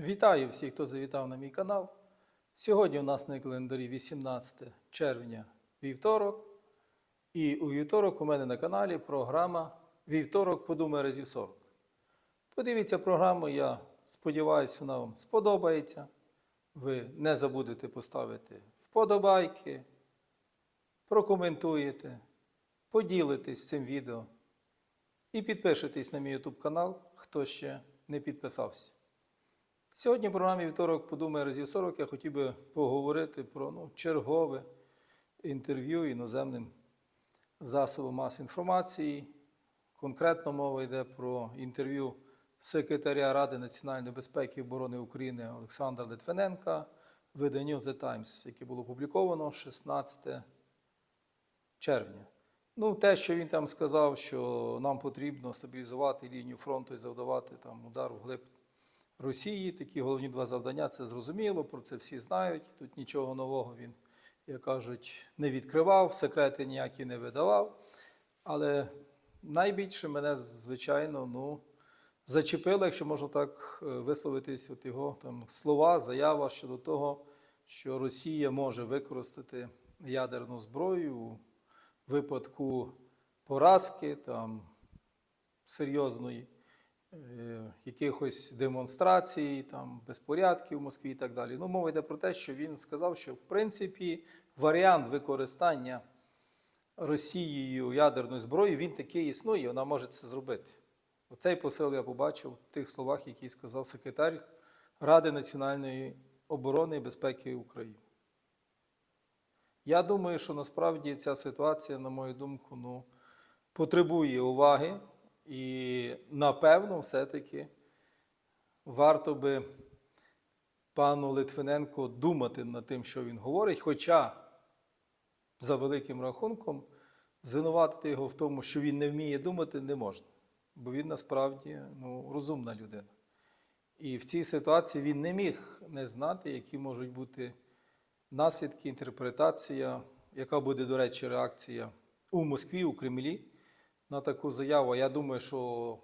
Вітаю всіх, хто завітав на мій канал. Сьогодні у нас на календарі 18 червня вівторок. І у вівторок у мене на каналі програма Вівторок подумай разів 40. Подивіться програму, я сподіваюся, вона вам сподобається. Ви не забудете поставити вподобайки, прокоментуєте, поділитесь цим відео і підпишитесь на мій YouTube канал, хто ще не підписався. Сьогодні в програмі вівторок подумай разів 40 я хотів би поговорити про ну, чергове інтерв'ю іноземним засобам масової інформації. Конкретно мова йде про інтерв'ю секретаря Ради національної безпеки і оборони України Олександра Литвиненка виданню The Times, яке було опубліковано 16 червня. Ну, те, що він там сказав, що нам потрібно стабілізувати лінію фронту і завдавати там удар вглиб Росії. Такі головні два завдання це зрозуміло, про це всі знають. Тут нічого нового він, як кажуть, не відкривав, секрети ніякі не видавав. Але найбільше мене, звичайно, ну, зачепило, якщо можна так е, висловитись, от його там слова, заява щодо того, що Росія може використати ядерну зброю у випадку поразки там, серйозної якихось демонстрацій, там, безпорядків в Москві і так далі. Ну, мова йде про те, що він сказав, що в принципі варіант використання Росією ядерної зброї він такий існує, вона може це зробити. Оцей посил я побачив в тих словах, які сказав секретар Ради національної оборони і безпеки України. Я думаю, що насправді ця ситуація, на мою думку, ну, потребує уваги, і напевно, все-таки варто би пану Литвиненко думати над тим, що він говорить. Хоча, за великим рахунком, звинуватити його в тому, що він не вміє думати, не можна. Бо він насправді ну, розумна людина. І в цій ситуації він не міг не знати, які можуть бути наслідки, інтерпретація, яка буде, до речі, реакція у Москві, у Кремлі на таку заяву. Я думаю, що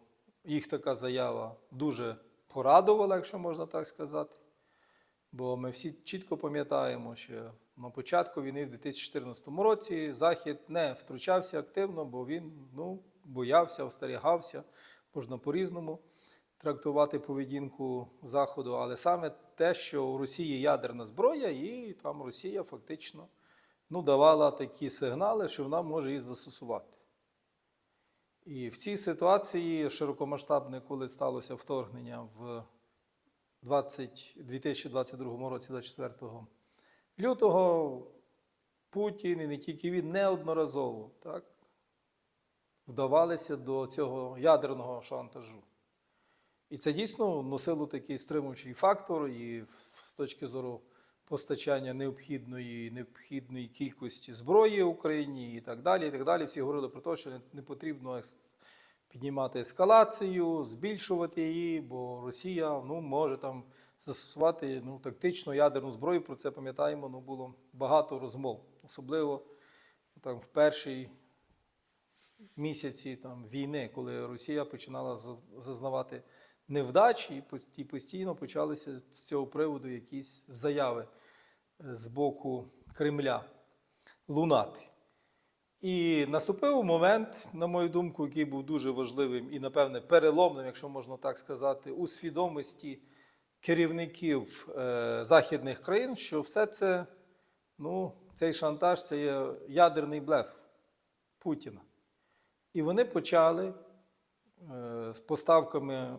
їх така заява дуже порадувала, якщо можна так сказати. Бо ми всі чітко пам'ятаємо, що на початку війни в 2014 році Захід не втручався активно, бо він ну, боявся, остерігався, можна по-різному трактувати поведінку Заходу, але саме те, що у Росії ядерна зброя, і там Росія фактично ну, давала такі сигнали, що вона може її застосувати. І в цій ситуації широкомасштабне, коли сталося вторгнення в 20, 2022 році, 24 лютого, Путін і не тільки він неодноразово так, вдавалися до цього ядерного шантажу. І це дійсно носило такий стримуючий фактор, і з точки зору постачання необхідної необхідної кількості зброї Україні і так далі. І так далі. Всі говорили про те, що не, потрібно піднімати ескалацію, збільшувати її, бо Росія ну, може там застосувати ну, тактичну ядерну зброю. Про це пам'ятаємо, ну, було багато розмов, особливо там, в першій місяці там, війни, коли Росія починала зазнавати невдачі, і постійно почалися з цього приводу якісь заяви з боку Кремля лунати. І наступив момент, на мою думку, який був дуже важливим і, напевне, переломним, якщо можна так сказати, у свідомості керівників е, західних країн, що все це, ну, цей шантаж це є ядерний блеф Путіна. І вони почали е, з поставками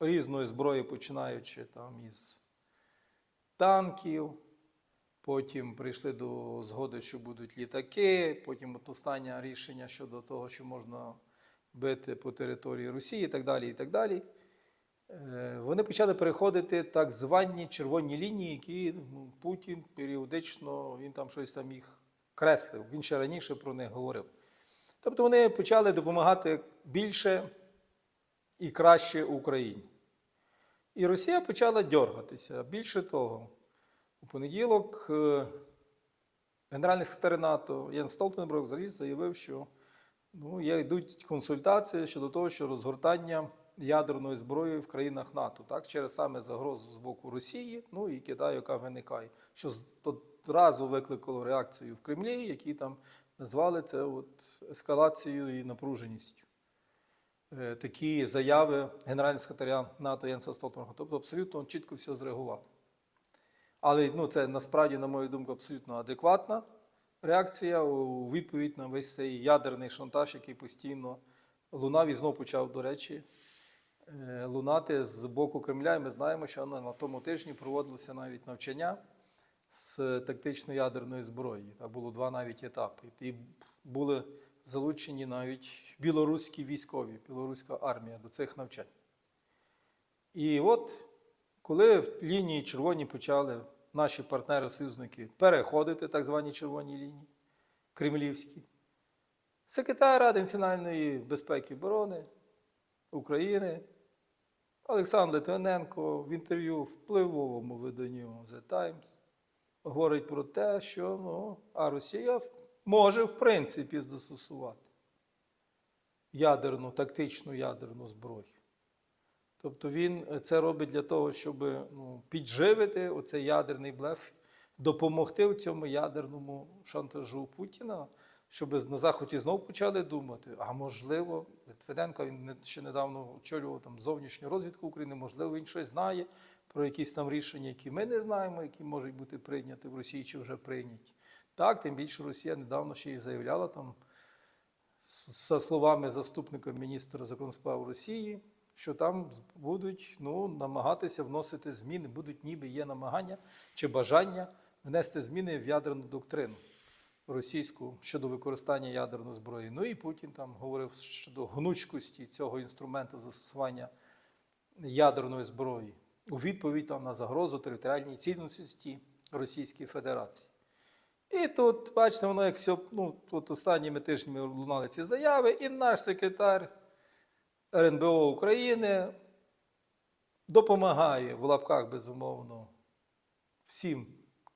різної зброї, починаючи там із танків, потім прийшли до згоди, що будуть літаки, потім от останнє рішення щодо того, що можна бити по території Росії і так далі. і так далі. Е, Вони почали переходити так звані червоні лінії, які ну, Путін періодично він там щось там їх креслив. Він ще раніше про них говорив. Тобто вони почали допомагати більше і краще Україні. І Росія почала дьоргатися. Більше того, у понеділок е, Генеральний секретар НАТО Єн Столтенберг взагалі заявив, що ну, йдуть консультації щодо того, що розгортання ядерною зброєю в країнах НАТО, так, через саме загрозу з боку Росії, ну і Китаю, яка виникає, що одразу викликало реакцію в Кремлі, які там назвали це от ескалацією і напруженістю. Е, Такі заяви генерального секретаря НАТО Єнса Столтенберга. Тобто абсолютно чітко все зреагував. Але ну, це насправді, на мою думку, абсолютно адекватна реакція у відповідь на весь цей ядерний шантаж, який постійно лунав і знов почав, до речі, е, лунати з боку Кремля. І ми знаємо, що на тому тижні проводилися навіть навчання з тактичної ядерної зброї. Та було два навіть етапи. І були залучені навіть білоруські військові, білоруська армія до цих навчань. І от коли в лінії червоні почали наші партнери-союзники переходити так звані червоні лінії кремлівські, секретар Ради національної безпеки і оборони України Олександр Литвиненко в інтерв'ю впливовому виданню The Times говорить про те, що ну, а Росія може в принципі застосувати ядерну, тактичну ядерну зброю. Тобто він е, це робить для того, щоб ну, підживити оцей ядерний блеф, допомогти в цьому ядерному шантажу Путіна, щоб на Заході знов почали думати, а можливо, Литвиненко він ще недавно очолював там зовнішню розвідку України, можливо, він щось знає про якісь там рішення, які ми не знаємо, які можуть бути прийняті в Росії чи вже прийняті. Так, тим більше Росія недавно ще й заявляла там, за словами заступника міністра закордонних справ Росії, що там будуть ну, намагатися вносити зміни, будуть ніби є намагання чи бажання внести зміни в ядерну доктрину російську щодо використання ядерної зброї. Ну і Путін там говорив щодо гнучкості цього інструменту застосування ядерної зброї у відповідь там, на загрозу територіальній цілісності Російської Федерації. І тут, бачите, воно як все, ну, от останніми тижнями лунали ці заяви, і наш секретар РНБО України допомагає в лапках, безумовно, всім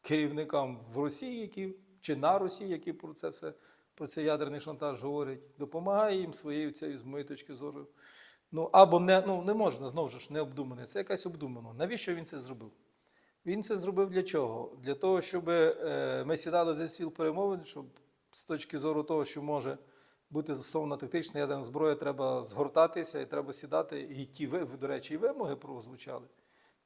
керівникам в Росії, які, чи на Росії, які про це все, про цей ядерний шантаж говорять, допомагає їм своєю цією, з моєї точки зору. Ну, або не, ну, не можна, знову ж не обдумане, це якась обдумано. Навіщо він це зробив? Він це зробив для чого? Для того, щоб е, ми сідали за стіл перемовин, щоб з точки зору того, що може бути застосована тактична ядерна зброя, треба згортатися і треба сідати. І ті, до речі, і вимоги прозвучали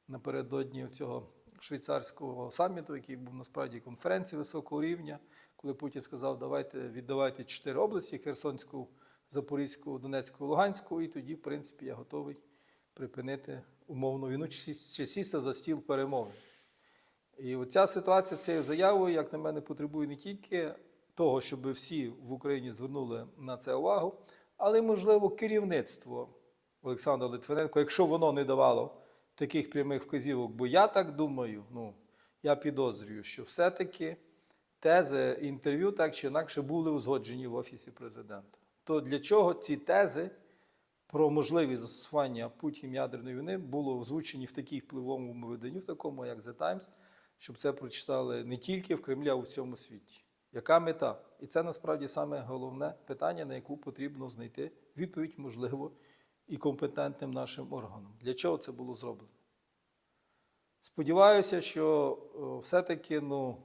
напередодні цього швейцарського саміту, який був насправді конференції високого рівня, коли Путін сказав, давайте віддавайте чотири області: Херсонську, Запорізьку, Донецьку, Луганську, і тоді, в принципі, я готовий припинити умовну війну чи сісти за стіл перемовин. І оця ситуація з цією заявою, як на мене, потребує не тільки того, щоб всі в Україні звернули на це увагу, але й, можливо, керівництво Олександра Литвиненко, якщо воно не давало таких прямих вказівок, бо я так думаю, ну, я підозрюю, що все-таки тези інтерв'ю так чи інакше були узгоджені в Офісі президента. То для чого ці тези про можливість застосування Путін ядерної війни було озвучені в такій впливовому виданні, в такому як The Times, щоб це прочитали не тільки в Кремлі, а у всьому світі. Яка мета? І це насправді саме головне питання, на яку потрібно знайти відповідь, можливо, і компетентним нашим органам. Для чого це було зроблено? Сподіваюся, що е, все-таки ну,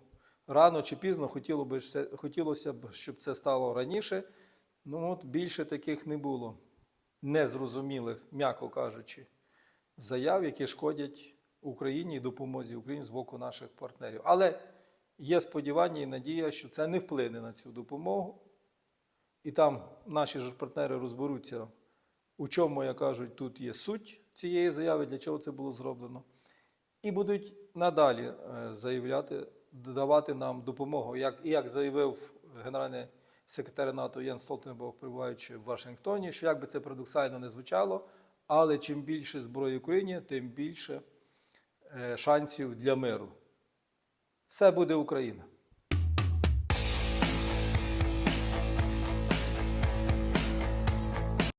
рано чи пізно хотіло би, хотілося б, щоб це стало раніше. Ну от більше таких не було незрозумілих, м'яко кажучи, заяв, які шкодять Україні і допомозі Україні з боку наших партнерів. Але є сподівання і надія, що це не вплине на цю допомогу. І там наші ж партнери розберуться, у чому, як кажуть, тут є суть цієї заяви, для чого це було зроблено. І будуть надалі е, заявляти, давати нам допомогу, як, як заявив генеральний секретар НАТО Ян Столтенберг, перебуваючи в Вашингтоні, що як би це парадоксально не звучало, але чим більше зброї Україні, тим більше е, шансів для миру. Все буде Україна.